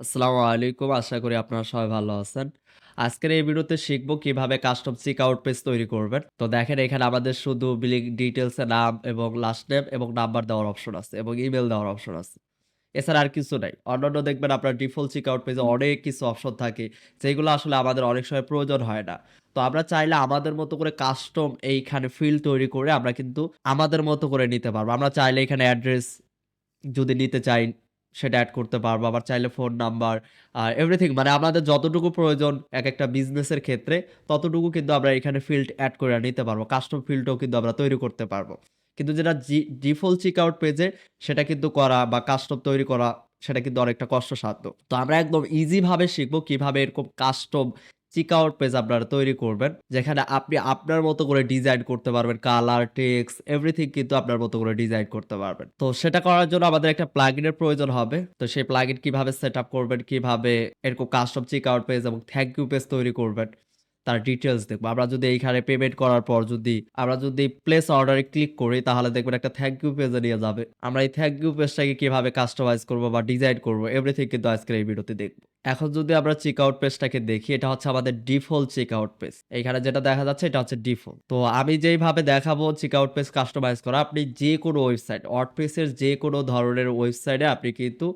আসসালামু আলাইকুম। আশা করি আপনারা সবাই ভালো আছেন। আজকের এই ভিডিওতে শিখব কীভাবে কাস্টম চেকআউট পেজ তৈরি করবেন। তো দেখেন এখানে আমাদের শুধু বিলিং ডিটেইলস এর নাম এবং লাস্ট নেম এবং নাম্বার দেওয়ার অপশন আছে এবং ইমেল দেওয়ার অপশন আছে। এছাড়া আর কিছু নাই। অন্যান্য দেখবেন আপনার ডিফল্ট চেকআউট পেজে অনেক কিছু অপশন থাকে, যেগুলো আসলে আমাদের অনেক সময় প্রয়োজন হয় না। তো আমরা চাইলে আমাদের মতো করে কাস্টম এইখানে ফিল্ড তৈরি করে আমরা কিন্তু আমাদের মতো করে নিতে পারব। আমরা চাইলে এখানে অ্যাড্রেস যদি নিতে চাই সেটা অ্যাড করতে পারব। আবার চাইলে ফোন নাম্বার আর এভরিথিং মানে আমাদের যতটুকু প্রয়োজন এক একটা বিজনেসের ক্ষেত্রে, ততটুকু কিন্তু আমরা এখানে ফিল্ড অ্যাড করে নিতে পারব। কাস্টম ফিল্ডও কিন্তু আমরা তৈরি করতে পারব। কিন্তু যেটা ডিফল্ট চেকআউট পেজে সেটা কিন্তু করা বা কাস্টম তৈরি করা, সেটা কিন্তু অনেকটা কষ্টসাধ্য। তো আমরা একদম ইজিভাবে শিখব কীভাবে এরকম কাস্টম চেকআউট পেজ আপনারা তৈরি করবেন। যেখানে আপনি আপনার মতো করে ডিজাইন করতে পারবেন। কালার, টেক্স এভরিথিং কিন্তু আপনার মতো করে ডিজাইন করতে পারবেন। তো সেটা করার জন্য আমাদের একটা প্লাগিনের প্রয়োজন হবে। তো সেই প্লাগিন কীভাবে সেট আপ করবেন, কীভাবে এরকম কাস্টম চিকাউট পেজ এবং থ্যাংক ইউ পেজ তৈরি করবেন তার ডিটেলস দেখব। আমরা যদি এইখানে পেমেন্ট করার পর যদি, আমরা যদি প্লেস অর্ডারে ক্লিক করি, তাহলে দেখবেন একটা থ্যাংক ইউ পেজে নিয়ে যাবে। আমরা এই থ্যাংক ইউ পেজটাকে কীভাবে কাস্টমাইজ করব বা ডিজাইন করব এভরিথিং কিন্তু আজকের এই ভিডিওতে দেখব। এখন যদি আমরা চেক আউট পেজটাকে দেখি, এটা হচ্ছে আমাদের ডিফল্ট চেক আউট পেজ। এইখানে যেটা দেখা যাচ্ছে, এটা হচ্ছে ডিফল্ট। তো আমি যেইভাবে দেখাবো চেক আউট পেজ কাস্টমাইজ করা, আপনি যে কোনো ওয়েবসাইট ওয়ার্ডপ্রেস এর যেকোনো ধরনের ওয়েবসাইটে আপনি কিন্তু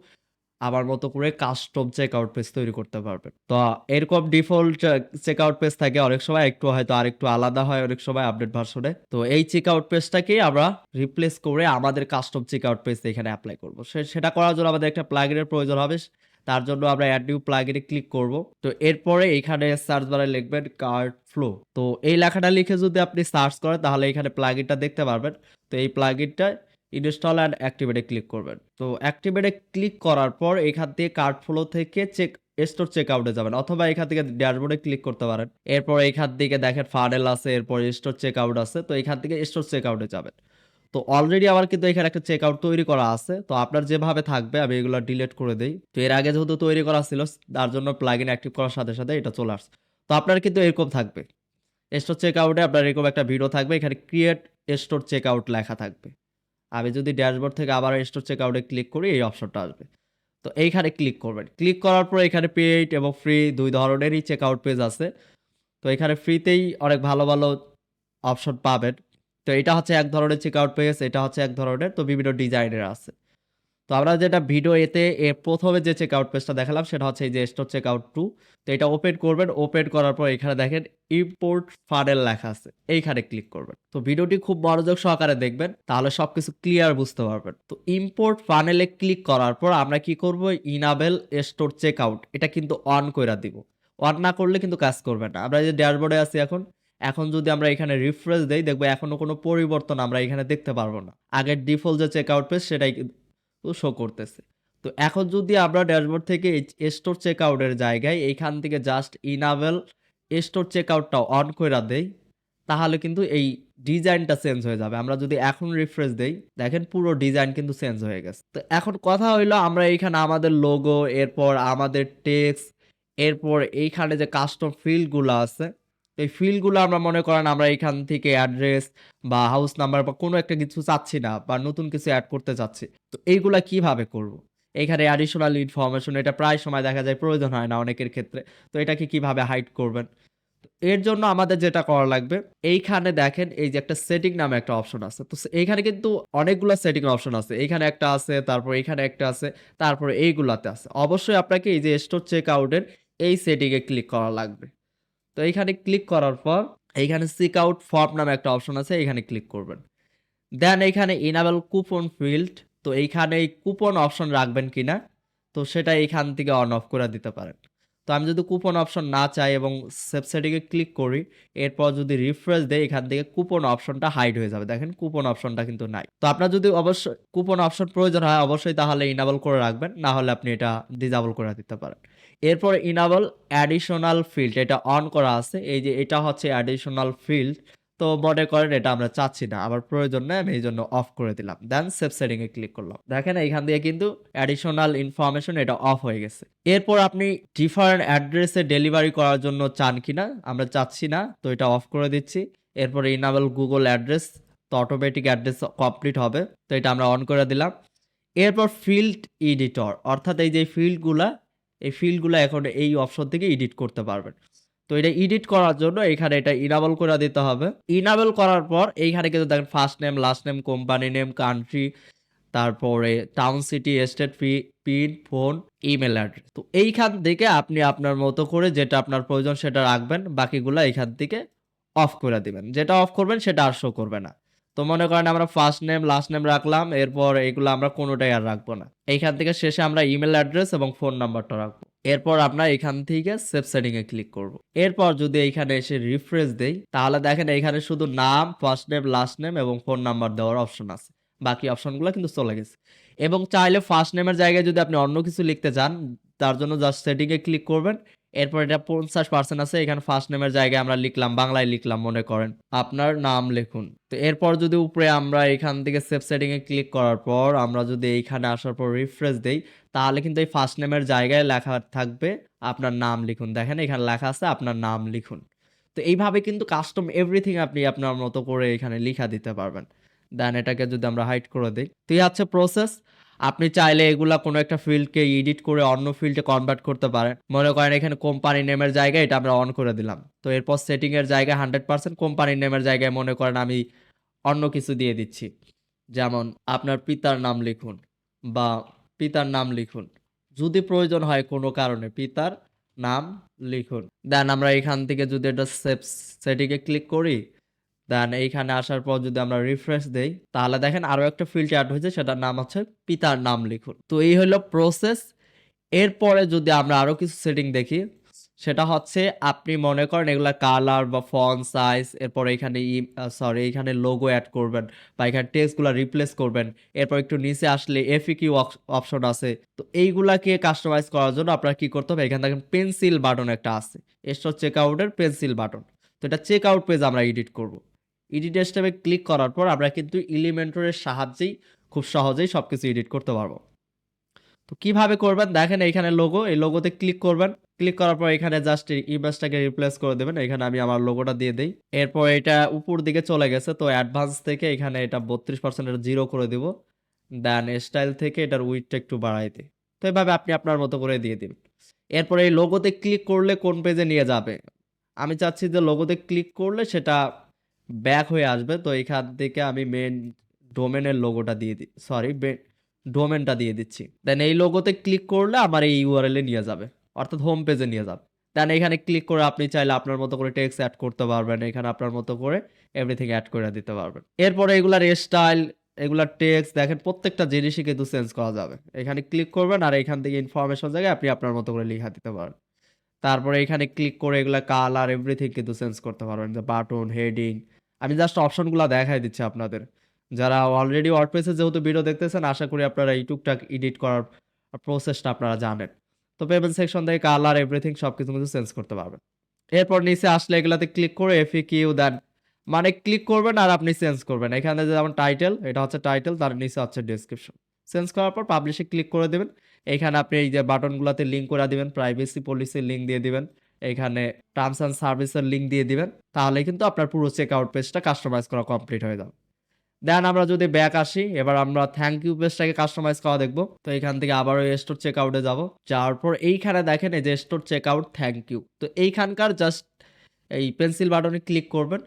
আমার মতো করে কাস্টম চেকআউট পেজ তৈরি করতে পারবেন। তো এরকম ডিফল্ট চেকআউট পেজ থাকে অনেক সময় একটু হয়তো আরেকটু আলাদা হয় অনেক সময় আপডেট ভার্সনে। তো এই চেকআউট পেজটাকেই আমরা রিপ্লেস করে আমাদের কাস্টম চেকআউট পেজ এখানে অ্যাপ্লাই করব সেটা করার জন্য আমাদের একটা প্লাগইন এর প্রয়োজন হবে। তার জন্য আমরা এড নিউ প্লাগইন এ ক্লিক করব। তো এরপরে এখানে সার্চ বারে লিখবেন কার্ড ফ্লো। তো এই লেখাটা লিখে যদি আপনি সার্চ করেন তাহলে এখানে প্লাগইনটা দেখতে পারবেন। তো এই প্লাগইনটা ইনস্টল অ্যান্ড অ্যাক্টিভেটে ক্লিক করবেন। তো অ্যাক্টিভেটে ক্লিক করার পর এখান থেকে কার্ড ফ্লো থেকে চেক স্টোর চেক আউটে যাবেন অথবা এখান থেকে ড্যাশবোর্ডে ক্লিক করতে পারেন। এরপর এখান থেকে দেখেন ফানেল আছে, এরপর স্টোর চেকআউট আছে। তো এখান থেকে স্টোর চেকআউট এ যাবেন। তো অলরেডি আমার কিন্তু এখানে একটা চেকআউট তৈরি করা আছে। তো আপনার যেভাবে থাকবে আমি এগুলো ডিলিট করে দিই তো এর আগে যেহেতু তৈরি করা ছিল তার জন্য প্লাগইন অ্যাক্টিভ করার সাথে, সাথে এটা চলে আসছে। তো আপনার কিন্তু এরকম থাকবে। স্টোর চেক আউটে আপনার এরকম একটা ভিডিও থাকবে। এখানে ক্রিয়েট স্টোর চেক আউট লেখা থাকবে। আমি যদি ড্যাশবোর্ড থেকে আবার স্টোর চেকআউটে ক্লিক করি এই অপশনটা আসবে। তো এইখানে ক্লিক করবেন। ক্লিক করার পর এখানে পেইড এবং ফ্রি দুই ধরনেরই চেকআউট পেজ আছে। তো এখানে ফ্রিতেই অনেক ভালো, ভালো অপশন পাবেন। তো এটা হচ্ছে এক ধরনের চেকআউট পেজ, এটা হচ্ছে এক ধরনের তো বিভিন্ন ডিজাইনের আছে। তো আমরা যেটা ভিডিও এতে এ ১ম এ যে চেকআউট পেজটা দেখালাম, সেটা হচ্ছে এই যে স্টোর চেকআউট টু তো এটা ওপেন করবেন। ওপেন করার পর এখানে দেখেন ইম্পোর্ট ফানেল লেখা আছে। এইখানে ক্লিক করবেন। তো ভিডিওটি খুব মনোযোগ সহকারে দেখবেন, তাহলে সব কিছু ক্লিয়ার বুঝতে পারবেন। তো ইম্পোর্ট ফানেলে ক্লিক করার পর আমরা কি করব ইনাবেল স্টোর চেকআউট এটা কিন্তু অন করে দিব। অন না করলে কিন্তু কাজ করবে না। আমরা যে ড্যাশবোর্ডে আছি এখন। এখন যদি আমরা এখানে রিফ্রেশ দেই, দেখব এখনও কোনো পরিবর্তন আমরা এখানে দেখতে পারব না। আগের ডিফল্ট যে চেকআউট পেজ সেটাই শো করতেছে। তো এখন যদি আমরা ড্যাশবোর্ড থেকে স্টোর চেকআউট এর জায়গায় এইখান থেকে জাস্ট ইনেবল স্টোর চেক চেকআউটটা অন করে দেই, তাহলে কিন্তু এই ডিজাইনটা চেঞ্জ হয়ে যাবে। আমরা যদি এখন রিফ্রেশ দেই, দেখেন পুরো ডিজাইন কিন্তু চেঞ্জ হয়ে গেছে। তো এখন কথা হইল আমরা এইখানে আমাদের লোগো এরপর আমাদের টেক্সট এরপর এইখানে যে কাস্টম ফিল্ডগুলো আছে এই ফিল্ডগুলো আমরা মনে করেন আমরা এখান থেকে অ্যাড্রেস বা হাউস নাম্বার বা কোনো একটা কিছু চাচ্ছি না বা নতুন কিছু অ্যাড করতে চাচ্ছি। তো এইগুলা কীভাবে করব? এখানে অ্যাডিশনাল ইনফরমেশন এটা প্রায় সময় দেখা যায় প্রয়োজন হয় না অনেকের ক্ষেত্রে। তো এটাকে কীভাবে হাইড করবেন? এর জন্য আমাদের যেটা করা লাগবে এইখানে দেখেন এই যে একটা সেটিং নামে একটা অপশন আছে। তো এইখানে কিন্তু অনেকগুলা সেটিং অপশন আছে। এইখানে একটা আছে, তারপর এখানে একটা আছে, তারপর এইগুলাতে আছে। অবশ্যই আপনাকে এই যে স্টোর চেকআউট এর এই সেটিংয়ে ক্লিক করা লাগবে। তো এইখানে ক্লিক করার পর, এইখানে সিক আউট ফর্ম নামে একটা অপশন আছে এখানে ক্লিক করবেন। দেন এইখানে ইনাবেল কুপন ফিল্ড তো এইখানে এই কুপন অপশন রাখবেন কিনা, তো সেটা এইখান থেকে অন অফ করে দিতে পারেন। তো আমি যদি কুপন অপশন না চাই এবং এ ক্লিক করি, এরপর যদি রিফ্রেশ দেয় এখান থেকে কুপন অপশনটা হাইড হয়ে যাবে। দেখেন কুপন অপশনটা কিন্তু নাই। তো আপনার যদি অবশ্যই কুপন অপশন প্রয়োজন হয়, অবশ্যই তাহলে ইনাবল করে রাখবেন। না হলে আপনি এটা ডিজাবল করে দিতে পারেন। এরপর ইনেবল অ্যাডিশনাল ফিল্ড, এটা অন করা আছে। এই যে এটা হচ্ছে অ্যাডিশনাল ফিল্ড, তো মনে করেন এটা আমরা চাচ্ছি না। আমার প্রয়োজন নাই, আমি এই জন্য অফ করে দিলাম। দেন সেভ সেটিং এ ক্লিক করলাম। দেখেন এখান দিয়ে কিন্তু অ্যাডিশনাল ইনফরমেশন এটা অফ হয়ে গেছে। এরপর আপনি ডিফারেন্ট অ্যাড্রেসে ডেলিভারি করার জন্য চান কিনা? আমরা চাচ্ছি না। তো এটা অফ করে দিচ্ছি। এরপর ইনেবল গুগল অ্যাড্রেস তো অটোমেটিক অ্যাড্রেস কমপ্লিট হবে। তো এটা আমরা অন করে দিলাম। এরপর ফিল্ড এডিটর অর্থাৎ এই যে ফিল্ডগুলা এই ফিল্ডগুলো এখন এই অপশন থেকে এডিট করতে পারবেন। তো এটা এডিট করার জন্য এখানে এটা ইনেবল করে দিতে হবে। ইনেবল করার পর এইখানে কিন্তু দেখেন first name, last name, company name, country, তারপরে town, city, state fee pin, phone, email address. তো এইখান থেকে আপনি আপনার মতো করে যেটা আপনার প্রয়োজন সেটা রাখবেন। বাকিগুলো এখান থেকে অফ করে দিবেন। যেটা অফ করবেন সেটা আর শো করবে না। তো মনে করেন আমরা ফার্স্ট নেম, লাস্ট নেম রাখলাম। এরপর এগুলো আমরা কোনোটাই আর রাখব না। এইখান থেকে শেষে আমরা ইমেল অ্যাড্রেস এবং ফোন নাম্বারটা রাখব। এরপর আমরা এখান থেকে সেভ সেটিং এ ক্লিক করব। এরপর যদি এইখানে এসে রিফ্রেশ দেই, তাহলে দেখেন এখানে শুধু নাম, ফার্স্ট নেম, লাস্ট নেম এবং ফোন নাম্বার দেওয়ার অপশন আছে। বাকি অপশনগুলো কিন্তু চলে গেছে। এবং চাইলে ফার্স্ট নেমের জায়গায় যদি আপনি অন্য কিছু লিখতে চান, তার জন্য জাস্ট সেটিংয়ে ক্লিক করবেন। এরপর এটা ৫০% আছে। এখানে ফার্স্ট নেমের জায়গায় আমরা লিখলাম, বাংলায় লিখলাম মনে করেন। আপনার নাম লিখুন। তো এরপর যদি উপরে আমরা এখান থেকে সেফ সেটিং এ ক্লিক করার পর আমরা যদি এইখানে আসার পর রিফ্রেশ দেই, তাহলে কিন্তু এই ফার্স্ট নেমের জায়গায় লেখা থাকবে আপনার নাম লিখুন। দেখেন এখানে লেখা আছে আপনার নাম লিখুন। তো এইভাবে কিন্তু কাস্টম এভরিথিং আপনি আপনার মতো করে এখানে লিখা দিতে পারবেন। দেন এটাকে যদি আমরা হাইড করে দিই তো এই হচ্ছে প্রসেস। আপনি চাইলে এগুলা কোনো একটা ফিল্ডকে এডিট করে অন্য ফিল্ডে কনভার্ট করতে পারেন। মনে করেন এখানে কোম্পানি নেমের জায়গায় এটা আমরা অন করে দিলাম। তো এরপর সেটিংয়ের জায়গায় 100% কোম্পানি নেমের জায়গায় মনে করেন আমি অন্য কিছু দিয়ে দিচ্ছি। যেমন আপনার পিতার নাম লিখুন বা পিতার নাম লিখুন। যদি প্রয়োজন হয় কোনো কারণে পিতার নাম লিখুন। দেন আমরা এখান থেকে যদি এটা সেভ সেটিং এ ক্লিক করি, দেন এইখানে আসার পর যদি আমরা রিফ্রেশ দেই, তাহলে দেখেন আরও একটা ফিল্ড অ্যাড হয়েছে সেটার নাম হচ্ছে পিতার নাম লিখুন। তো এই হলো প্রসেস। এরপরে যদি আমরা আরও কিছু সেটিং দেখি, সেটা হচ্ছে আপনি মনে করেন এগুলা কালার বা ফন সাইজ এরপর এখানে ই সরি এখানে লোগো অ্যাড করবেন বা এখানে টেক্সটগুলা রিপ্লেস করবেন। এরপর একটু নিচে আসলে অপস অপশন আছে। তো এইগুলাকে কাস্টমাইজ করার জন্য আপনার কি করতে হবে? এখানে দেখেন পেন্সিল বাটন একটা আছে। স্টোর চেকআউট এর পেন্সিল বাটন। তো এটা চেকআউট পেজ আমরা এডিট করব। এডিট ট্যাবে ক্লিক করার পর আমরা কিন্তু ইলিমেন্টরের সাহায্যেই খুব সহজেই সব কিছু এডিট করতে পারব। তো কীভাবে করবেন? দেখেন এইখানে লোগো, এই লোগোতে ক্লিক করবেন। ক্লিক করার পর এখানে জাস্ট ইমেজটাকে রিপ্লেস করে দেবেন এখানে আমি আমার লোগোটা দিয়ে দিই এরপর এটা উপর দিকে চলে গেছে। তো অ্যাডভান্স থেকে এখানে এটা ৩২% এটা 0 করে দিব। দেন স্টাইল থেকে এটার উইথটা একটু বাড়াই দেই। তো এভাবে আপনি আপনার মতো করে দিয়ে দিন এরপর এই লোগোতে ক্লিক করলে কোন পেজে নিয়ে যাবে? আমি চাচ্ছি যে লোগোতে ক্লিক করলে সেটা ব্যাক হয়ে আসবে। তো এখান থেকে আমি মেন ডোমেনের লোগোটা দিয়ে দিই। সরি বে ডোমেইনটা দিয়ে দিচ্ছি। দেন এই লোগোতে ক্লিক করলে আমার এই এ নিয়ে যাবে। অর্থাৎ হোম পেজে নিয়ে যাবে। দেন এখানে ক্লিক করে আপনি চাইলে আপনার মতো করে টেক্সট অ্যাড করতে পারবেন। এখানে আপনার মতো করে এভরিথিং অ্যাড করে দিতে পারবেন। এরপরে এগুলার স্টাইল, এগুলার টেক্সট দেখেন প্রত্যেকটা জিনিসই কিন্তু চেঞ্জ করা যাবে। এখানে ক্লিক করবেন আর এখান থেকে ইনফরমেশন জায়গায় আপনি আপনার মতো করে লিখা দিতে পারেন। তারপরে এখানে ক্লিক করে এগুলা কালার এভরিথিং কিন্তু চেঞ্জ করতে পারবেন। যে বাটন, হেডিং আমি জাস্ট অপশনগুলা দেখাই দিচ্ছি আপনাদের। যারা অলরেডি ওয়ার্ডপ্রেস এ যেহেতু ভিডিও দেখতেছেন আশা করি আপনারা এই টুকটাক এডিট করার প্রসেসটা আপনারা জানেন। তো পেমেন্ট সেকশন থেকে কালার এভরিথিং সব কিছু কিন্তু চেঞ্জ করতে পারবেন। এরপর নিচে আসলে এগুলাতে ক্লিক করে FAQ দেন মানে ক্লিক করবেন আর আপনি চেঞ্জ করবেন। এখানে যেমন টাইটেল, এটা হচ্ছে টাইটেল তার নিচে হচ্ছে ডেসক্রিপশন। চেঞ্জ করার পর পাবলিশে ক্লিক করে দেবেন এখানে আপনি এই যে বাটনগুলোতে লিঙ্ক করে দিবেন, প্রাইভেসি পলিসির লিঙ্ক দিয়ে দিবেন। এখানে টার্মস অ্যান্ড সার্ভিস এর লিঙ্ক দিয়ে দিবেন। তাহলে কিন্তু আপনার পুরো চেকআউট পেজটা কাস্টমাইজ করা কমপ্লিট হয়ে যাবে। দেন আমরা যদি ব্যাক আসি, এবার আমরা থ্যাংক ইউ পেজটাকে কাস্টমাইজ করা দেখব তো এখান থেকে আবারও স্টোর চেকআউট এ যাব। যাওয়ার পর এইখানে দেখেন এই যে স্টোর চেকআউট থ্যাংক ইউ। তো এইখানকার জাস্ট এই পেন্সিল বাটনে ক্লিক করবেন।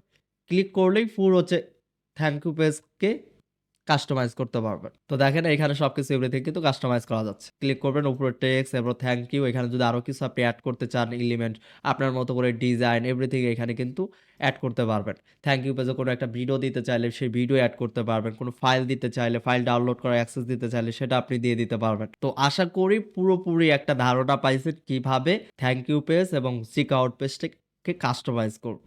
ক্লিক করলেই পুরো চে থ্যাংক ইউ পেজকে কাস্টমাইজ করতে পারবেন। তো দেখেন এখানে সব সবকিছু এভরিথিং কিন্তু কাস্টমাইজ করা যাচ্ছে। ক্লিক করবেন, উপরে টেক্স এরপর থ্যাংক ইউ এখানে যদি আরও কিছু আপনি অ্যাড করতে চান এলিমেন্ট আপনার মতো করে ডিজাইন এভরিথিং এখানে কিন্তু অ্যাড করতে পারবেন। থ্যাংক ইউ পেজে কোনো একটা ভিডিও দিতে চাইলে সেই ভিডিও অ্যাড করতে পারবেন। কোনো ফাইল দিতে চাইলে ফাইল ডাউনলোড করার অ্যাক্সেস দিতে চাইলে সেটা আপনি দিয়ে দিতে পারবেন। তো আশা করি পুরোপুরি একটা ধারণা পাইছেন কীভাবে থ্যাংক ইউ পেজ এবং চেকআউট পেজটাকে কাস্টমাইজ করবেন।